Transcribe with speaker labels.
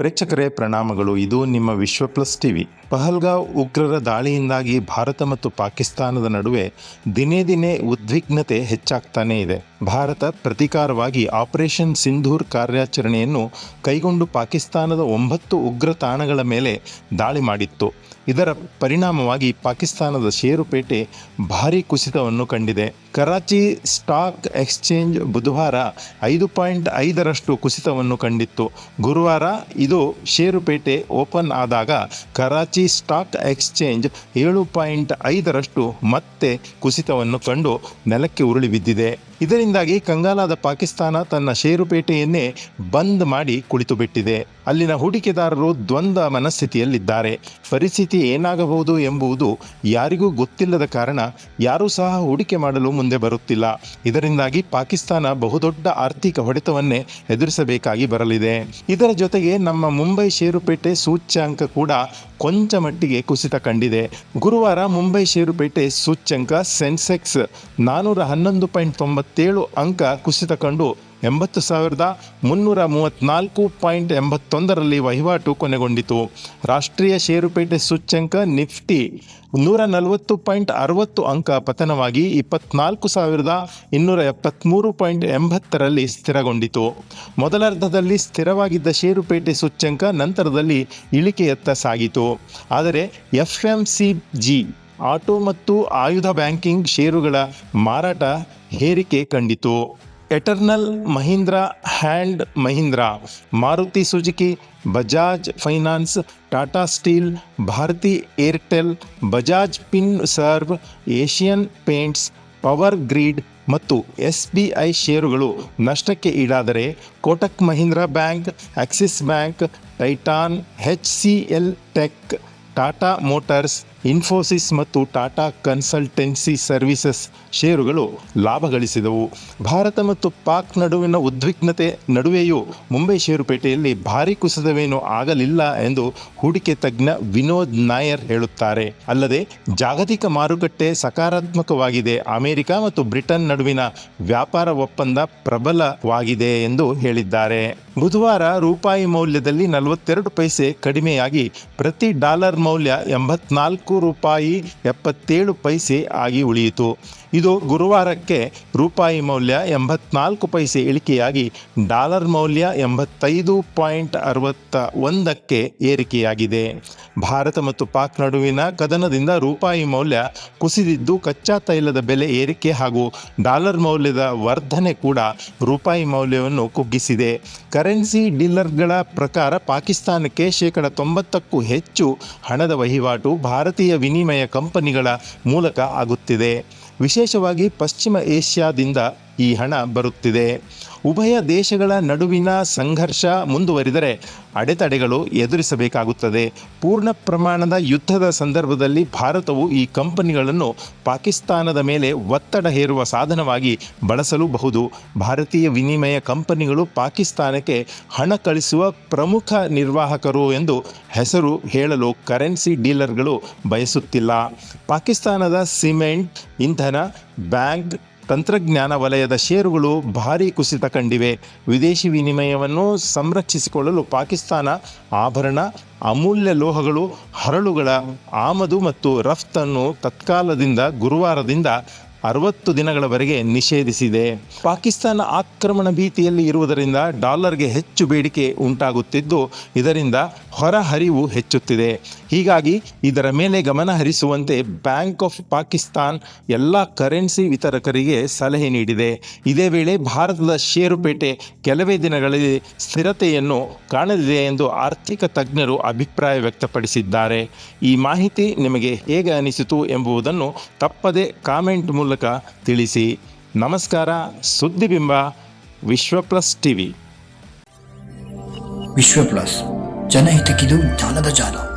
Speaker 1: ಪ್ರೇಕ್ಷಕರೇ, ಪ್ರಣಾಮಗಳು. ಇದು ನಿಮ್ಮ ವಿಶ್ವ ಪ್ಲಸ್ ಟಿವಿ. ಪಹಲ್ಗಾವ್ ಉಗ್ರರ ದಾಳಿಯಿಂದಾಗಿ ಭಾರತ ಮತ್ತು ಪಾಕಿಸ್ತಾನದ ನಡುವೆ ದಿನೇ ದಿನೇ ಉದ್ವಿಗ್ನತೆ ಹೆಚ್ಚಾಗ್ತಾನೇ ಇದೆ. ಭಾರತ ಪ್ರತೀಕಾರವಾಗಿ ಆಪರೇಷನ್ ಸಿಂಧೂರ್ ಕಾರ್ಯಾಚರಣೆಯನ್ನು ಕೈಗೊಂಡು ಪಾಕಿಸ್ತಾನದ ಒಂಬತ್ತು ಉಗ್ರ ತಾಣಗಳ ಮೇಲೆ ದಾಳಿ ಮಾಡಿತ್ತು. ಇದರ ಪರಿಣಾಮವಾಗಿ ಪಾಕಿಸ್ತಾನದ ಷೇರುಪೇಟೆ ಭಾರೀ ಕುಸಿತವನ್ನು ಕಂಡಿದೆ. ಕರಾಚಿ ಸ್ಟಾಕ್ ಎಕ್ಸ್ಚೇಂಜ್ ಬುಧವಾರ ಐದು ಪಾಯಿಂಟ್ ಐದರಷ್ಟು ಕುಸಿತವನ್ನು ಕಂಡಿತ್ತು. ಗುರುವಾರ ಇದು ಷೇರುಪೇಟೆ ಓಪನ್ ಆದಾಗ ಕರಾಚಿ ಸ್ಟಾಕ್ ಎಕ್ಸ್ಚೇಂಜ್ ಏಳು ಪಾಯಿಂಟ್ ಐದರಷ್ಟು ಮತ್ತೆ ಕುಸಿತವನ್ನು ಕಂಡು ನೆಲಕ್ಕೆ ಉರುಳಿ ಬಿದ್ದಿದೆ. ಇದರಿಂದಾಗಿ ಕಂಗಾಲಾದ ಪಾಕಿಸ್ತಾನ ತನ್ನ ಷೇರುಪೇಟೆಯನ್ನೇ ಬಂದ್ ಮಾಡಿ ಕುಳಿತು ಬಿಟ್ಟಿದೆ ಅಲ್ಲಿನ ಹೂಡಿಕೆದಾರರು ದ್ವಂದ್ವ ಮನಸ್ಥಿತಿಯಲ್ಲಿದ್ದಾರೆ. ಪರಿಸ್ಥಿತಿ ಏನಾಗಬಹುದು ಎಂಬುದು ಯಾರಿಗೂ ಗೊತ್ತಿಲ್ಲದ ಕಾರಣ ಯಾರೂ ಸಹ ಹೂಡಿಕೆ ಮಾಡಲು ಮುಂದೆ ಬರುತ್ತಿಲ್ಲ. ಇದರಿಂದಾಗಿ ಪಾಕಿಸ್ತಾನ ಬಹುದೊಡ್ಡ ಆರ್ಥಿಕ ಹೊಡೆತವನ್ನೇ ಎದುರಿಸಬೇಕಾಗಿ ಬರಲಿದೆ. ಇದರ ಜೊತೆಗೆ ನಮ್ಮ ಮುಂಬೈ ಷೇರುಪೇಟೆ ಸೂಚ್ಯಾಂಕ ಕೂಡ ಕೊಂಚ ಮಟ್ಟಿಗೆ ಕುಸಿತ ಕಂಡಿದೆ. ಗುರುವಾರ ಮುಂಬೈ ಷೇರುಪೇಟೆ ಸೂಚ್ಯಂಕ ಸೆನ್ಸೆಕ್ಸ್ ನಾನ್ನೂರ ಹನ್ನೊಂದು ಪಾಯಿಂಟ್ ತೊಂಬತ್ತೇಳು ಅಂಕ ಕುಸಿತ ಕಂಡು ಎಂಬತ್ತು ಸಾವಿರದ ಮುನ್ನೂರ ಮೂವತ್ತ್ನಾಲ್ಕು ಪಾಯಿಂಟ್ ಎಂಬತ್ತೊಂದರಲ್ಲಿ ವಹಿವಾಟು ಕೊನೆಗೊಂಡಿತು. ರಾಷ್ಟ್ರೀಯ ಷೇರುಪೇಟೆ ಸೂಚ್ಯಂಕ ನಿಫ್ಟಿ ನೂರ ನಲವತ್ತು ಪಾಯಿಂಟ್ ಅರವತ್ತು ಅಂಕ ಪತನವಾಗಿ ಇಪ್ಪತ್ನಾಲ್ಕು ಸಾವಿರದ ಇನ್ನೂರ ಎಪ್ಪತ್ತ್ಮೂರು ಪಾಯಿಂಟ್ ಎಂಬತ್ತರಲ್ಲಿ ಸ್ಥಿರಗೊಂಡಿತು. ಮೊದಲರ್ಧದಲ್ಲಿ ಸ್ಥಿರವಾಗಿದ್ದ ಷೇರುಪೇಟೆ ಸೂಚ್ಯಂಕ ನಂತರದಲ್ಲಿ ಇಳಿಕೆಯತ್ತ ಸಾಗಿತು. ಆದರೆ F M C G auto ಮತ್ತು ಆಯುಧ ಬ್ಯಾಂಕಿಂಗ್ ಷೇರುಗಳ ಮಾರಾಟ ಹೇರಿಕೆ ಕಂಡಿತು. Eternal Mahindra and Mahindra, Maruti Suzuki, Bajaj finance, Tata steel, Bharti Airtel, Bajaj Finserv, Asian Paints, power grid ಮತ್ತು ಎಸ್ ಬಿ ಐ ಷೇರುಗಳು ನಷ್ಟಕ್ಕೆ ಈಡಾದರೆ Kotak Mahindra bank, Axis bank, Titan, H C L tech, Tata motors Infosys ಮತ್ತು Tata consultancy services ಷೇರುಗಳು ಲಾಭ ಗಳಿಸಿದವು. ಭಾರತ ಮತ್ತು ಪಾಕ್ ನಡುವಿನ ಉದ್ವಿಗ್ನತೆ ನಡುವೆಯೂ ಮುಂಬೈ ಷೇರುಪೇಟೆಯಲ್ಲಿ ಭಾರೀ ಕುಸಿತವೇನೂ ಆಗಲಿಲ್ಲ ಎಂದು ಹೂಡಿಕೆ ತಜ್ಞ ವಿನೋದ್ ನಾಯರ್ ಹೇಳುತ್ತಾರೆ. ಅಲ್ಲದೆ, ಜಾಗತಿಕ ಮಾರುಕಟ್ಟೆ ಸಕಾರಾತ್ಮಕವಾಗಿದೆ. ಅಮೆರಿಕ ಮತ್ತು ಬ್ರಿಟನ್ ನಡುವಿನ ವ್ಯಾಪಾರ ಒಪ್ಪಂದ ಪ್ರಬಲವಾಗಿದೆ ಎಂದು ಹೇಳಿದ್ದಾರೆ. ಬುಧವಾರ ರೂಪಾಯಿ ಮೌಲ್ಯದಲ್ಲಿ ನಲವತ್ತೆರಡು ಪೈಸೆ ಕಡಿಮೆಯಾಗಿ ಪ್ರತಿ ಡಾಲರ್ ಮೌಲ್ಯ ಎಂಬತ್ನಾಲ್ಕು ರೂಪಾಯಿ ಎಪ್ಪತ್ತೇಳು ಪೈಸೆ ಆಗಿ ಉಳಿಯಿತು. ಇದು ಗುರುವಾರಕ್ಕೆ ರೂಪಾಯಿ ಮೌಲ್ಯ ಎಂಬತ್ನಾಲ್ಕು ಪೈಸೆ ಇಳಿಕೆಯಾಗಿ ಡಾಲರ್ ಮೌಲ್ಯ ಎಂಬತ್ತೈದು ಪಾಯಿಂಟ್ ಅರವತ್ತ ಒಂದಕ್ಕೆ ಏರಿಕೆಯಾಗಿದೆ. ಭಾರತ ಮತ್ತು ಪಾಕ್ ನಡುವಿನ ಕದನದಿಂದ ರೂಪಾಯಿ ಮೌಲ್ಯ ಕುಸಿದಿದ್ದು ಕಚ್ಚಾ ತೈಲದ ಬೆಲೆ ಏರಿಕೆ ಹಾಗೂ ಡಾಲರ್ ಮೌಲ್ಯದ ವರ್ಧನೆ ಕೂಡ ರೂಪಾಯಿ ಮೌಲ್ಯವನ್ನು ಕುಗ್ಗಿಸಿದೆ. ಕರೆನ್ಸಿ ಡೀಲರ್ಗಳ ಪ್ರಕಾರ ಪಾಕಿಸ್ತಾನಕ್ಕೆ ಶೇಕಡ ತೊಂಬತ್ತಕ್ಕೂ ಹೆಚ್ಚು ಹಣದ ವಹಿವಾಟು ಭಾರತೀಯ ವಿನಿಮಯ ಕಂಪನಿಗಳ ಮೂಲಕ ಆಗುತ್ತಿದೆ. ವಿಶೇಷವಾಗಿ ಪಶ್ಚಿಮ ಏಷ್ಯಾದಿಂದ ಈ ಹಣ ಬರುತ್ತಿದೆ. ಉಭಯ ದೇಶಗಳ ನಡುವಿನ ಸಂಘರ್ಷ ಮುಂದುವರಿದರೆ ಅಡೆತಡೆಗಳು ಎದುರಿಸಬೇಕಾಗುತ್ತದೆ. ಪೂರ್ಣ ಪ್ರಮಾಣದ ಯುದ್ಧದ ಸಂದರ್ಭದಲ್ಲಿ ಭಾರತವು ಈ ಕಂಪನಿಗಳನ್ನು ಪಾಕಿಸ್ತಾನದ ಮೇಲೆ ಒತ್ತಡ ಹೇರುವ ಸಾಧನವಾಗಿ ಬಳಸಲೂಬಹುದು. ಭಾರತೀಯ ವಿನಿಮಯ ಕಂಪನಿಗಳು ಪಾಕಿಸ್ತಾನಕ್ಕೆ ಹಣ ಕಳಿಸುವ ಪ್ರಮುಖ ನಿರ್ವಾಹಕರು ಎಂದು ಹೆಸರು ಹೇಳಲು ಕರೆನ್ಸಿ ಡೀಲರ್ಗಳು ಬಯಸುತ್ತಿಲ್ಲ. ಪಾಕಿಸ್ತಾನದ ಸಿಮೆಂಟ್ ಇಂಧನ ಬ್ಯಾಂಕ್ ತಂತ್ರಜ್ಞಾನ ವಲಯದ ಷೇರುಗಳು ಭಾರೀ ಕುಸಿತ ಕಂಡಿವೆ. ವಿದೇಶಿ ವಿನಿಮಯವನ್ನು ಸಂರಕ್ಷಿಸಿಕೊಳ್ಳಲು ಪಾಕಿಸ್ತಾನ ಆಭರಣ, ಅಮೂಲ್ಯ ಲೋಹಗಳು, ಹರಳುಗಳ ಆಮದು ಮತ್ತು ರಫ್ತನ್ನು ತತ್ಕಾಲದಿಂದ ಗುರುವಾರದಿಂದ ಅರವತ್ತು ದಿನಗಳವರೆಗೆ ನಿಷೇಧಿಸಿದೆ. ಪಾಕಿಸ್ತಾನ ಆಕ್ರಮಣ ಭೀತಿಯಲ್ಲಿ ಇರುವುದರಿಂದ ಡಾಲರ್ಗೆ ಹೆಚ್ಚು ಬೇಡಿಕೆ ಉಂಟಾಗುತ್ತಿದ್ದು, ಇದರಿಂದ ಹೊರಹರಿವು ಹೆಚ್ಚುತ್ತಿದೆ. ಹೀಗಾಗಿ ಇದರ ಮೇಲೆ ಗಮನ ಹರಿಸುವಂತೆ ಬ್ಯಾಂಕ್ ಆಫ್ ಪಾಕಿಸ್ತಾನ್ ಎಲ್ಲ ಕರೆನ್ಸಿ ವಿತರಕರಿಗೆ ಸಲಹೆ ನೀಡಿದೆ. ಇದೇ ವೇಳೆ ಭಾರತದ ಷೇರುಪೇಟೆ ಕೆಲವೇ ದಿನಗಳಲ್ಲಿ ಸ್ಥಿರತೆಯನ್ನು ಕಾಣಲಿದೆ ಎಂದು ಆರ್ಥಿಕ ತಜ್ಞರು ಅಭಿಪ್ರಾಯ ವ್ಯಕ್ತಪಡಿಸಿದ್ದಾರೆ. ಈ ಮಾಹಿತಿ ನಿಮಗೆ ಹೇಗೆ ಅನಿಸಿತು ಎಂಬುದನ್ನು ತಪ್ಪದೆ ಕಾಮೆಂಟ್ ಮೂಲಕ ತಿಳಿಸಿ ನಮಸ್ಕಾರ ಸುದ್ದಿಬಿಂಬ Vishwa plus TV.
Speaker 2: Vishwa plus ಜನಹಿತಕ್ಕಿದು ಜ್ಞಾನದ ಜಾಲ.